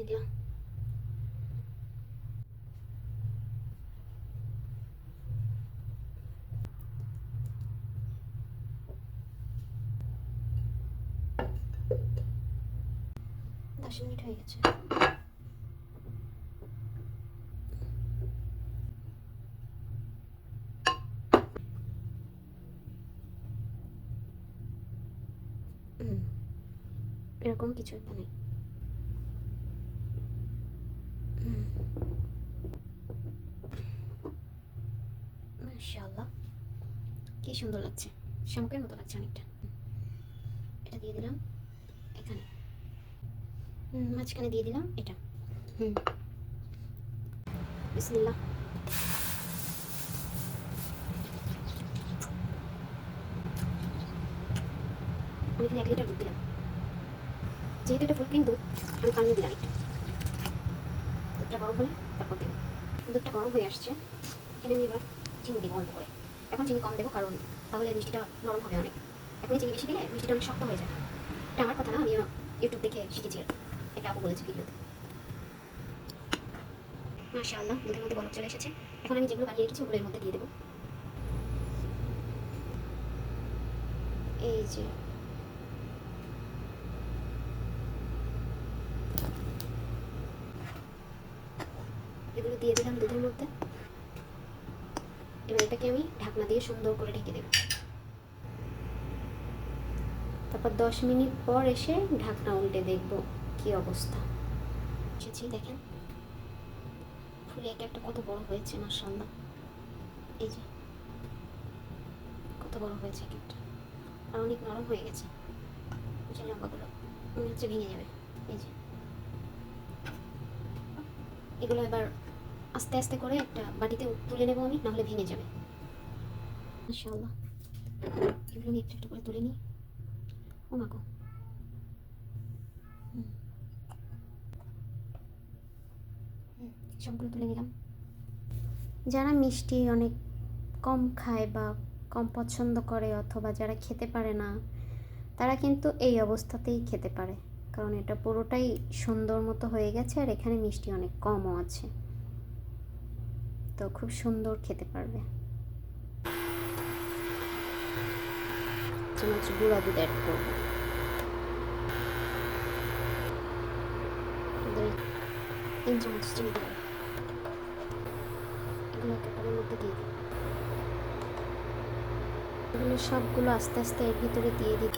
দিলাম দশ মিনিট হয়ে গেছে হুম, এরকম কিছু একটা নেই হুম। মাশাআল্লাহ কি সুন্দর লাগছে। শামুকের মতো লাগছে অনেকটা। এটা দিয়ে দিলাম। এখানে। মাঝখানে দিয়ে দিলাম এটা। হুম। বিসমিল্লাহ। আমি এখানে এক লিটার দুধ দিলাম। যেহেতু এটা ফুল ক্রিম দুধ আমি পানি দিলাম। একটু দুধটা গরম হলে তারপর দেবো। দুধটা গরম হয়ে আসছে। এখানে আমি এবার চিনি দেবো অল্প করে এখন চিনি কম দেবো কারণ তাহলে মিষ্টিটা নরম হবে অনেক। এখন চিনি বেশি দিলে মিষ্টিটা অনেক শক্ত হয়ে যায়। এটা আমার কথা না আমি ইউটিউব দেখে শিখেছি আর এটা আপু বলেছে ভিডিওতে। মাশাআল্লাহ দুধের মধ্যে বরফ চলে এসেছে। এখন আমি যেগুলো বানিয়ে রেখেছি, ওগুলো এর মধ্যে দিয়ে দেবো। এই যে এগুলো দিয়ে দিলাম দুধের মধ্যে। এবার এটাকে আমি ঢাকনা দিয়ে সুন্দর করে ঢেকে দেব। তারপর দশ মিনিট পর এসে ঢাকনা উল্টে দেখব কি অবস্থা। এসেছি দেখেন। ফুলে এটা একটা কত বড় হয়েছে মাসাল্লাহ এই যে, কত বড় হয়েছে এক একটা। আর অনেক নরম হয়ে গেছে। যে মনে হচ্ছে ভেঙে যাবে। এই যে, এগুলো এবার আস্তে আস্তে করে একটা বাটিতে তুলে নেব আমি, নাহলে ভেঙে যাবে। এগুলো আমি একটু একটু করে তুলে নিই। ও মাগো সবগুলো তুলে নিলাম। যারা মিষ্টি অনেক কম খায় বা কম পছন্দ করে অথবা যারা খেতে পারে না, তারা কিন্তু এই অবস্থাতেই খেতে পারে। কারণ এটা পুরোটাই সুন্দর মতো হয়ে গেছে আর এখানে মিষ্টি অনেক কমও আছে। তো খুব সুন্দর খেতে পারবে। চামচ গুঁড়া দুধ অ্যাড করব। তিন চামচ চিনি দেবো এগুলো একটা মধ্যে দিয়ে এগুলো সবগুলো আস্তে আস্তে এর ভিতরে দিয়ে দিই